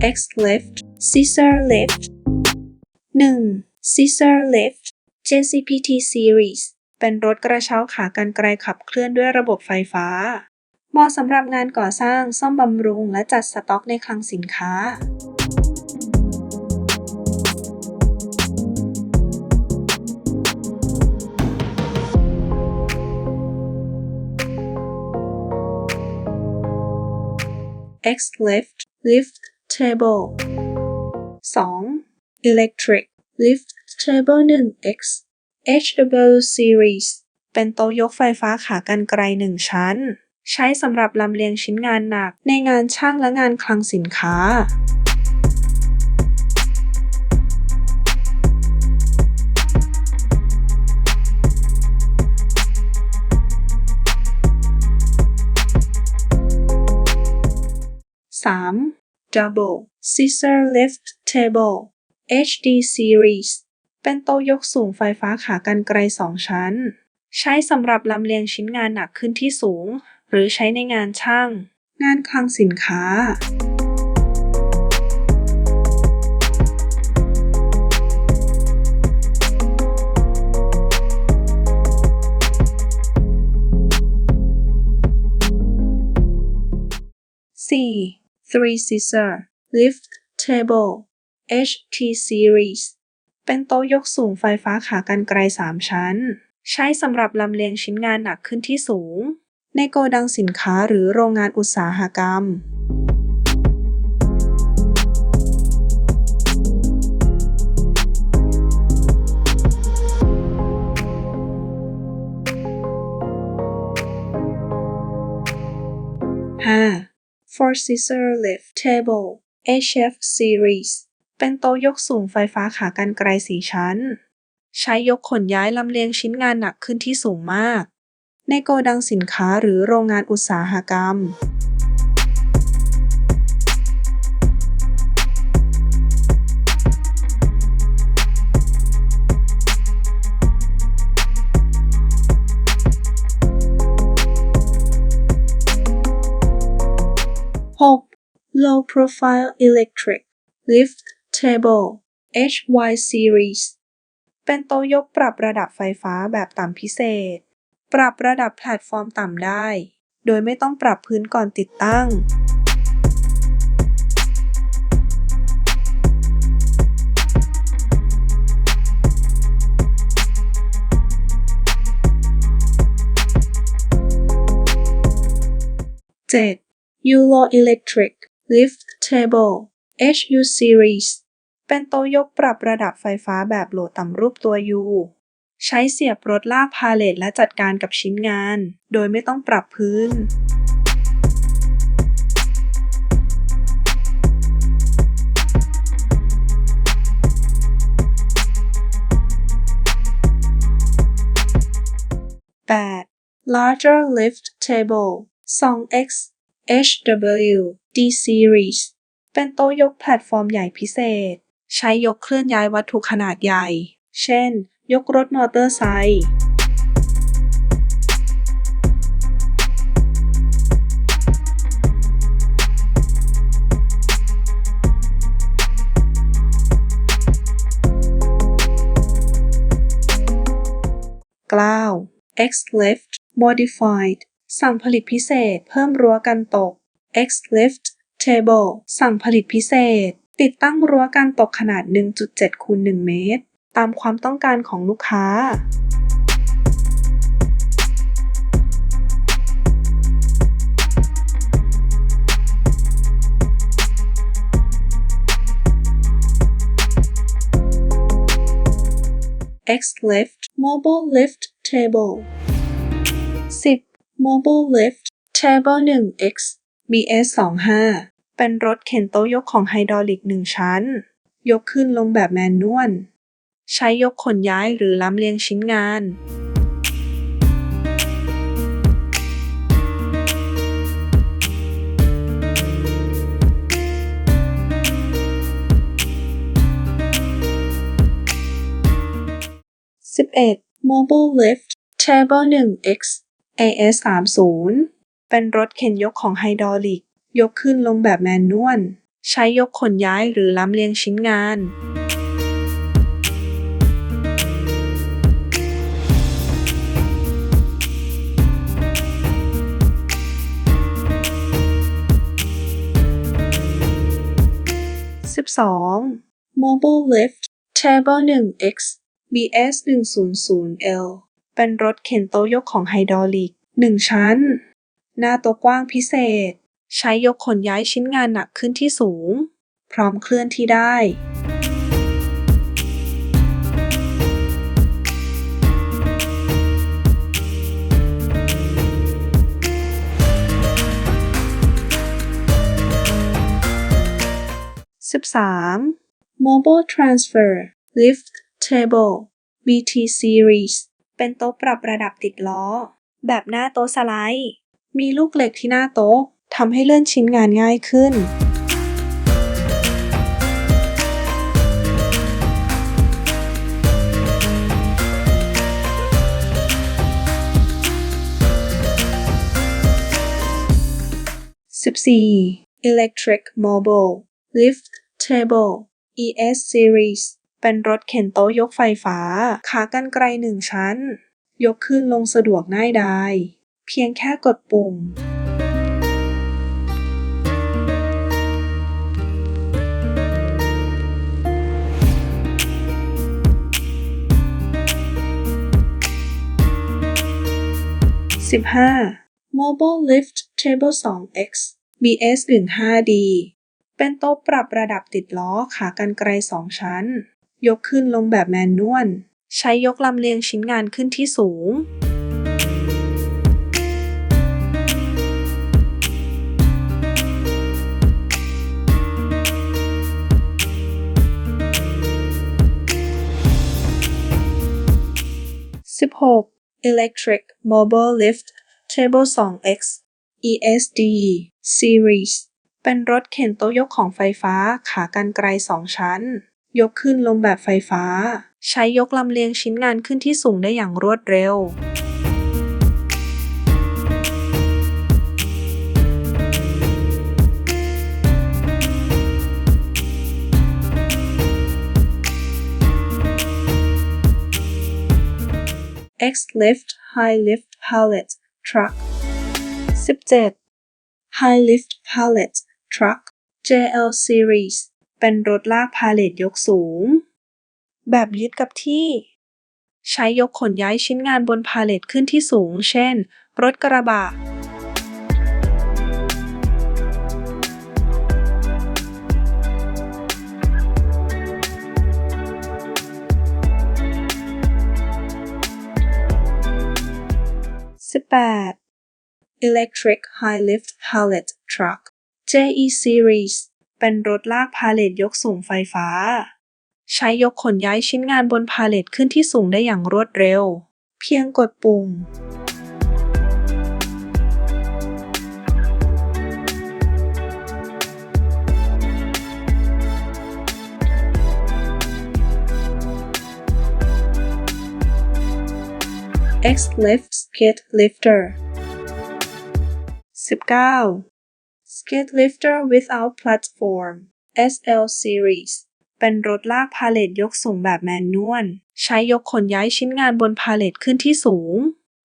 X lift scissor lift 1. scissor lift JCPT series เป็นรถกระเช้าขากรรไกรขับเคลื่อนด้วยระบบไฟฟ้า เหมาะสำหรับงานก่อสร้างซ่อมบำรุงและจัดสต็อกในคลังสินค้า X lift lift table 2. electric lift table 1 X HW series เป็นโต๊ะยกไฟฟ้าขากรรไกรหนึ่งชั้น ใช้สำหรับลำเลียงชิ้นงานหนักในงานช่างและงานคลังสินค้า 3. Double Scissor Lift Table HD Series เป็นโต๊ะยกสูงไฟฟ้าขากรรไกรสองชั้น ใช้สำหรับลำเลียงชิ้นงานหนักขึ้นที่สูง หรือใช้ในงานช่าง งานคลังสินค้า 4. Three Scissor Lift Table HT Series เป็นโต๊ะยกสูงไฟฟ้าขากรรไกรสามชั้น ใช้สำหรับลำเลียงชิ้นงานหนักขึ้นที่สูง ในโกดังสินค้าหรือโรงงานอุตสาหกรรม 5. Four Scissor Lift Table HF Series เป็นโต๊ะยกสูงไฟฟ้าขากรรไกรสีชั้น ใช้ยกขนย้ายลำเลียงชิ้นงานหนักขึ้นที่สูงมาก ในโกดังสินค้าหรือโรงงานอุตสาหกรรม Low Profile Electric Lift Table HY Series เป็นโต๊ะยกปรับระดับไฟฟ้าแบบต่ำพิเศษ ปรับระดับแพลตฟอร์มต่ำได้ โดยไม่ต้องปรับพื้นก่อนติดตั้ง 7. Euro Electric Lift Table HU Series เป็นโต๊ะยกปรับระดับไฟฟ้าแบบโหลดต่ำรูปตัว U ใช้เสียบรถลากพาเลทและจัดการกับชิ้นงาน โดยไม่ต้องปรับพื้น 8. Larger Lift Table 2X HW D Series เป็นโต๊ะยกแพลตฟอร์มใหญ่พิเศษ ใช้ยกเคลื่อนย้ายวัตถุขนาดใหญ่ เช่น ยกรถมอเตอร์ไซค์ 9. X Lift Modified สั่งผลิตพิเศษ เพิ่มรั้วกันตก X Lift Table สั่งผลิตพิเศษ ติดตั้งรั้วกันตกขนาด 1.7คูณ1เมตร ตามความต้องการของลูกค้า X Lift Mobile Lift Table Mobile Lift Table 1 X BS 25เป็นรถเข็นโต๊ะยกของไฮดรอลิกหนึ่งชั้น ยกขึ้นลงแบบแมนนวล ใช้ยกขนย้ายหรือล้ำเลียงชิ้นงาน 11. Mobile Lift Table 1 X AS 30 เป็นรถเข็นยกของไฮดรอลิก ยกขึ้นลงแบบแมนนวล ใช้ยกขนย้ายหรือล้ำเลียงชิ้นงาน 12. Mobile Lift Table 1X BS 100L เป็นรถเข็นโต๊ะยกของไฮดรอลิก1ชั้น หน้าโต๊ะกว้างพิเศษ ใช้ยกขนย้ายชิ้นงานหนักขึ้นที่สูง พร้อมเคลื่อนที่ได้ 13. Mobile Transfer Lift Table BT Series เป็นโต๊ะปรับระดับติดล้อ แบบหน้าโต๊ะสไลด์ มีลูกเหล็กที่หน้าโต๊ะทำให้เลื่อนชิ้นงานง่ายขึ้น 14. Electric Mobile Lift Table ES Series เป็นรถเข็นโต๊ะยกไฟฟ้า ขากรรไกรหนึ่งชั้น ยกขึ้นลงสะดวกง่ายดาย เพียงแค่กดปุ่ม 15. Mobile Lift Table 2X BS 15D เป็นโต๊ะปรับระดับติดล้อขากรรไกรสองชั้น ยกขึ้นลงแบบแมนนวล ใช้ยกลำเลียงชิ้นงานขึ้นที่สูง 16. Electric Mobile Lift Table 2X ESD Series เป็นรถเข็นโต๊ะยกของไฟฟ้า ขากรรไกรสองชั้น ยกขึ้นลงแบบไฟฟ้า ใช้ยกลำเลียงชิ้นงานขึ้นที่สูงได้อย่างรวดเร็ว X-Lift High Lift Pallet Truck 17. High Lift Pallet Truck JL Series เป็นรถลากพาเลทยกสูง แบบยึดกับที่ ใช้ยกขนย้ายชิ้นงานบนพาเลทขึ้นที่สูง เช่น รถกระบะ 18. Electric High Lift Pallet Truck JE Series เป็นรถลากพาเลทยกสูงไฟฟ้า ใช้ยกขนย้ายชิ้นงานบนพาเลทขึ้นที่สูงได้อย่างรวดเร็ว เพียงกดปุ่ม X-Lift Skid Lifter 19. Skid Lifter Without Platform SL Series เป็นรถลากพาเลทยกสูงแบบแมนนวล ใช้ยกขนย้ายชิ้นงานบนพาเลทขึ้นที่สูง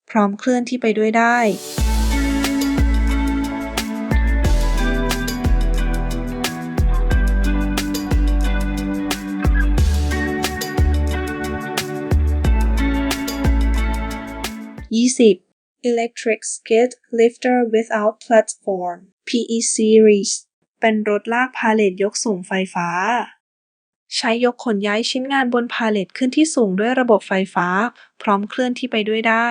พร้อมเคลื่อนที่ไปด้วยได้ 20. Electric Skid Lifter Without Platform PE Series เป็นรถลากพาเลทยกสูงไฟฟ้า ใช้ยกขนย้ายชิ้นงานบนพาเลทขึ้นที่สูงด้วยระบบไฟฟ้า พร้อมเคลื่อนที่ไปด้วยได้